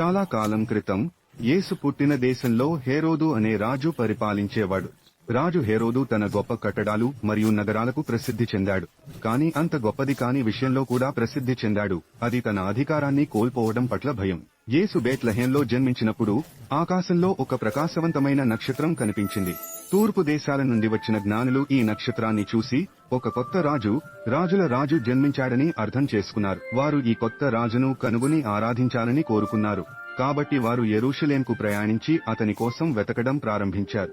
చాలా కాలం క్రితం యేసు పుట్టిన దేశంలో హేరోదు అనే రాజు పరిపాలించేవాడు. రాజు హేరోదు తన గొప్ప కట్టడాలు మరియు నగరాలకు ప్రసిద్ధి చెందాడు. కానీ అంత గొప్పది కాని విషయంలో కూడా ప్రసిద్ధి చెందాడు. అది తన అధికారాన్ని కోల్పోవడం పట్ల భయం. యేసు బేత్లహేంలో జన్మించినప్పుడు ఆకాశంలో ఒక ప్రకాశవంతమైన నక్షత్రం కనిపించింది. తూర్పు దేశాల నుండి వచ్చిన జ్ఞానులు ఈ నక్షత్రాన్ని చూసి ఒక కొత్త రాజు రాజుల రాజు జన్మించాడని అర్థం చేసుకున్నారు. వారు ఈ కొత్త రాజును కనుగొని ఆరాధించాలని కోరుకున్నారు. కాబట్టి వారు ఎరూషలేంకు ప్రయాణించి అతని కోసం వెతకడం ప్రారంభించారు.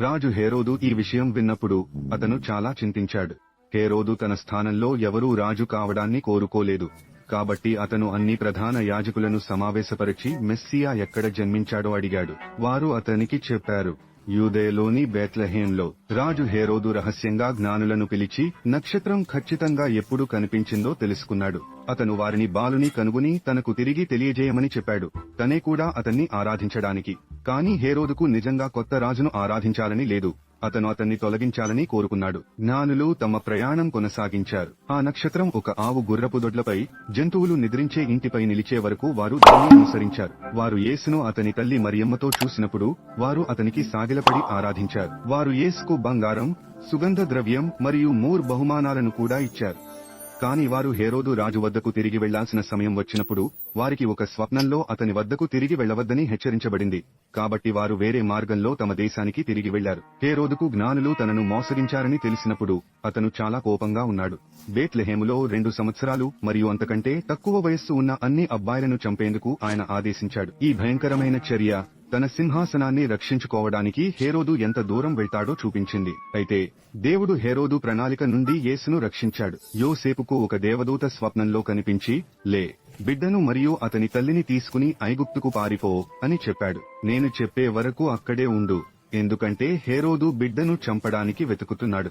రాజు హేరోదు ఈ విషయం విన్నప్పుడు అతను చాలా చింతించాడు. హేరోదు తన స్థానంలో ఎవరూ రాజు కావడాన్ని కోరుకోలేదు. కాబట్టి అతను అన్ని ప్రధాన యాజకులను సమావేశపరిచి మెస్సియా ఎక్కడ జన్మించాడో అడిగాడు. వారు అతనికి చెప్పారు యూదేలోని బెత్లహేంలో రాజు హేరోదు రహస్యంగా జ్ఞానులను పిలిచి నక్షత్రం ఖచ్చితంగా ఎప్పుడు కనిపించిందో తెలుసుకున్నాడు. అతను వారిని బాలుని కనుగొని తనకు తిరిగి తెలియజేయమని చెప్పాడు. తనే కూడా అతన్ని ఆరాధించడానికి. కాని హేరోదుకు నిజంగా కొత్త రాజును ఆరాధించాలని లేదు. అతను అతన్ని తొలగించాలని కోరుకున్నాడు. జ్ఞానులు తమ ప్రయాణం కొనసాగించారు. ఆ నక్షత్రం ఒక ఆవు గుర్రపు దొడ్లపై జంతువులు నిద్రించే ఇంటిపై నిలిచే వరకు వారు దాన్ని అనుసరించారు. వారు యేసును అతని తల్లి మరియమ్మతో చూసినప్పుడు వారు అతనికి సాగిలపడి ఆరాధించారు. వారు యేసుకు బంగారం సుగంధ ద్రవ్యం మరియు మూర్ బహుమానాలను కూడా ఇచ్చారు. కాని వారు హేరోదు రాజు వద్దకు తిరిగి వెళ్ళాల్సిన సమయం వచ్చినప్పుడు వారికి ఒక స్వప్నంలో అతని వద్దకు తిరిగి వెళ్ళవద్దని హెచ్చరించబడింది. కాబట్టి వారు వేరే మార్గంలో తమ దేశానికి తిరిగి వెళ్ళారు. హేరోదుకు జ్ఞానులు తనను మోసగించారని తెలిసినప్పుడు అతను చాలా కోపంగా ఉన్నాడు. బేత్లెహేములో రెండు సంవత్సరాలు మరియు అంతకంటే తక్కువ వయస్సు ఉన్న అన్ని అబ్బాయిలను చంపేందుకు ఆయన ఆదేశించాడు. ఈ భయంకరమైన చర్య తన సింహాసనాన్ని రక్షించుకోవడానికి హేరోదు ఎంత దూరం వెళ్తాడో చూపించింది. అయితే దేవుడు హేరోదు ప్రణాళిక నుండి యేసును రక్షించాడు. యోసేపుకు ఒక దేవదూత స్వప్నంలో కనిపించి లే బిడ్డను మరియు అతని తల్లిని తీసుకుని ఐగుప్తుకు పారిపో అని చెప్పాడు. నేను చెప్పే వరకు అక్కడే ఉండు. ఎందుకంటే హేరోదు బిడ్డను చంపడానికి వెతుకుతున్నాడు.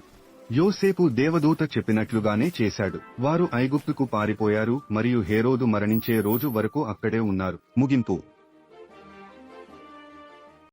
యోసేపు దేవదూత చెప్పినట్లుగానే చేశాడు. వారు ఐగుప్తుకు పారిపోయారు మరియు హేరోదు మరణించే రోజు వరకు అక్కడే ఉన్నారు. ముగింపు.